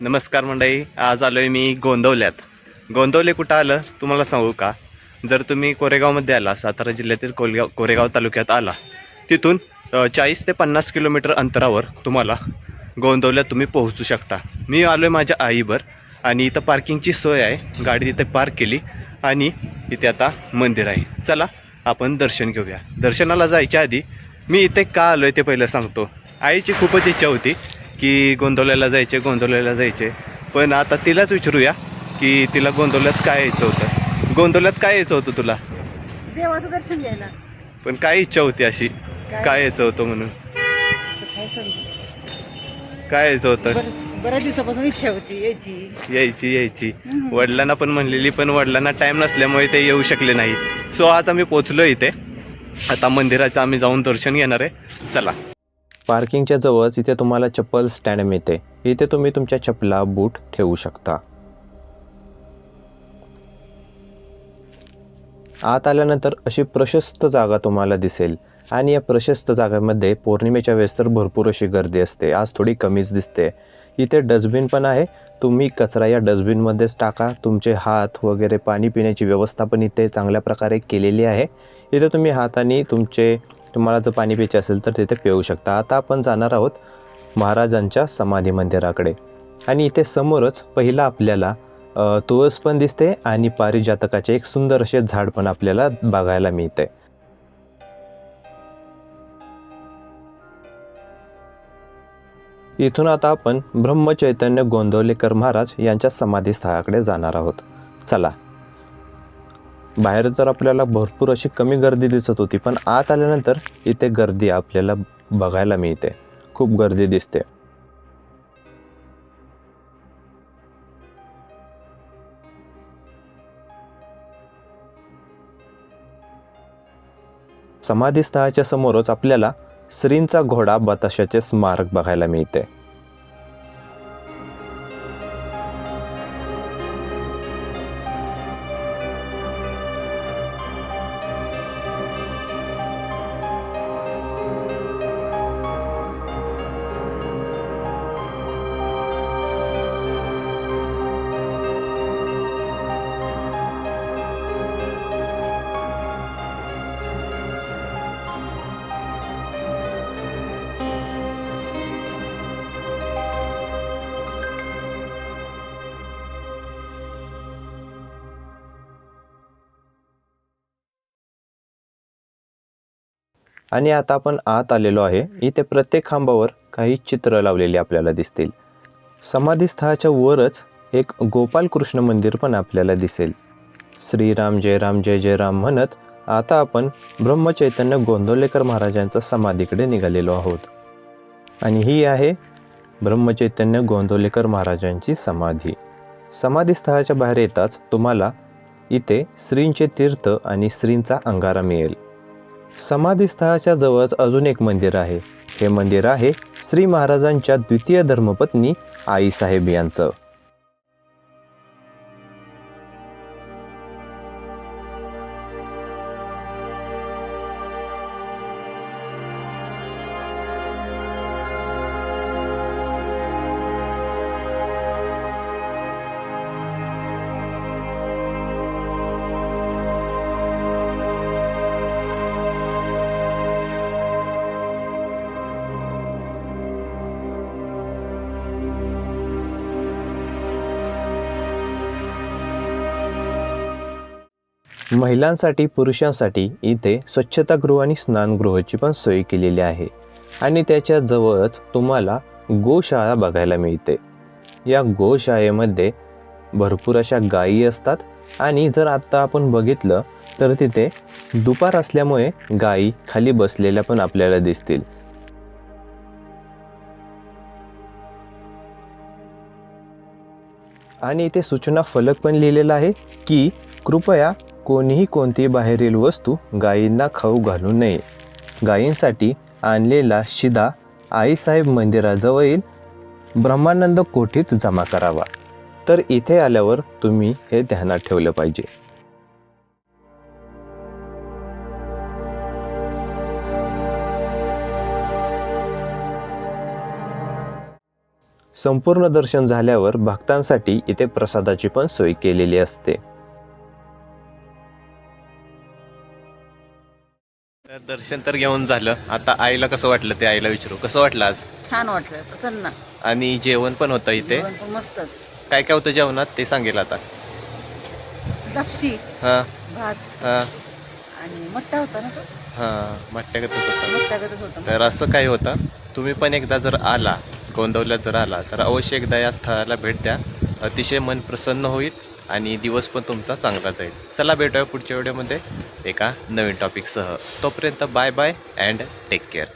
नमस्कार मंडळी आज आलो आहे मी गोंदवल्यात. गोंदवले कुठं आलं तुम्हाला सांगू का? जर तुम्ही कोरेगावमध्ये आला सातारा जिल्ह्यातील कोलगाव कोरेगाव तालुक्यात आला तिथून चाळीस ते पन्नास किलोमीटर अंतरावर तुम्हाला गोंदवल्यात तुम्ही पोहोचू शकता. मी आलो आहे माझ्या आईवर आणि इथं पार्किंगची सोय आहे. गाडी तिथे पार्क केली आणि इथे आता मंदिर आहे. चला आपण दर्शन घेऊया. दर्शनाला जायच्या आधी मी इथे का आलो आहे ते पहिलं सांगतो. आईची खूपच इच्छा होती. की गोंदवल्याला जायचे गोंदवल्याला जायचे. पण आता तिलाच विचारूया की तिला गोंदवल्यात काय यायचं होतं? गोंदवल्यात काय यायचं होतं तुला? देवाचं दर्शन घ्यायला. पण काय इच्छा होती अशी? काय? यायचं होतं म्हणून? काय सांगू? काय यायचं होतं? बरं- बऱ्याच दिवसापासून इच्छा होती यायची. यायची यायची. वडिलांना पण म्हणलेली पण वडिलांना टाईम नसल्यामुळे ते येऊ शकले नाही सो आज आम्ही पोचलो इथे. आता मंदिराचं आम्ही जाऊन दर्शन घेणार आहे. चला. पार्किंगच्या जवळच इथे तुम्हाला चप्पल स्टँड मिळते. इथे तुम्ही तुमच्या चपला बूट ठेवू शकता. आत आल्यानंतर अशी प्रशस्त जागा तुम्हाला दिसेल. आणि या प्रशस्त जागेमध्ये पौर्णिमेच्या वेळेस तर भरपूर अशी गर्दी असते. आज थोडी कमीच दिसते. इथे डस्टबिन पण आहे. तुम्ही कचरा या डस्टबिनमध्येच टाका. तुमचे हात वगैरे पाणी पिण्याची व्यवस्था पण इथे चांगल्या प्रकारे केलेली आहे. इथे तुम्ही हाताने तुमचे तुम्हाला जर पाणी प्यायचे असेल तर तिथे पिऊ शकता. आता आपण जाणार आहोत महाराजांच्या समाधी मंदिराकडे. आणि इथे समोरच पहिला आपल्याला तुळस पण दिसते आणि पारिजातकाचे एक सुंदर असे झाड पण आपल्याला बघायला मिळते. इथून आता आपण ब्रह्मचैतन्य गोंदवलेकर महाराज यांच्या समाधीस्थळाकडे जाणार आहोत. चला. बाहेर तर आपल्याला भरपूर अशी कमी गर्दी दिसत होती पण आत आल्यानंतर इथे गर्दी आपल्याला बघायला मिळते. खूप गर्दी दिसते. समाधीस्थळाच्या समोरच आपल्याला श्रींचा घोडा बताशाचे स्मारक बघायला मिळते. आणि आता आपण आत आलेलो आहे. इथे प्रत्येक खांबावर काही चित्र लावलेली आपल्याला दिसतील. समाधीस्थळाच्या वरच एक गोपालकृष्ण मंदिर पण आपल्याला दिसेल. श्रीराम जय राम जय जय राम म्हणत आता आपण ब्रह्मचैतन्य गोंदवलेकर महाराजांचा समाधीकडे निघालेलो आहोत. आणि ही आहे ब्रह्मचैतन्य गोंदवलेकर महाराजांची समाधी. समाधीस्थळाच्या बाहेर येताच तुम्हाला इथे श्रींचे तीर्थ आणि श्रींचा अंगारा मिळेल. समाधीस्थळाच्या जवळच अजून एक मंदिर आहे. हे मंदिर आहे श्री महाराजांच्या द्वितीय धर्मपत्नी आईसाहेब यांचं. महिलांसाठी पुरुषांसाठी इथे स्वच्छतागृह आणि स्नानगृहाची पण सोय केलेली आहे. आणि त्याच्या जवळच तुम्हाला गोशाळा बघायला मिळते. या गोशाळेमध्ये भरपूर अशा गायी असतात आणि जर आत्ता आपण बघितलं तर तिथे दुपार असल्यामुळे गायी खाली बसलेल्या पण आपल्याला दिसतील. आणि इथे सूचना फलक पण लिहिलेला आहे की कृपया कोणीही कोणतीही बाहेरील वस्तू गायींना खाऊ घालू नये. गायींसाठी आणलेला शिदा आईसाहेब मंदिराजवळील ब्रह्मानंद कोठीत जमा करावा. तर इथे आल्यावर तुम्ही हे ध्यानात ठेवलं पाहिजे. संपूर्ण दर्शन झाल्यावर भक्तांसाठी इथे प्रसादाची पण सोय केलेली असते. दर्शन तर घेऊन झालं. आता आईला कसं वाटलं ते आईला विचारू? कसं वाटलं आज? छान वाटलं. प्रसन्न आणि जेवण पण होतं इथे. जेवण पण मस्तच. काय काय होतं जेवणात? ते सांगेल आता. लापशी. हां. भात. हां. आणि मट्टा होता ना तो? हां मट्ट्यागतच होतं. मट्ट्यागतच होता. तर असं काही होतं. तुम्ही पण एकदा जर आला गोंदवल्यात जर आला तर अवश्य एकदा या स्थळाला भेट द्या. अतिशय मन प्रसन्न होईल. आणि दिवस पण तुमचा चांगला जाईल. चला भेटूया पुढच्या व्हिडिओमध्ये एका नवीन टॉपिकसह तोपर्यंत bye bye and take care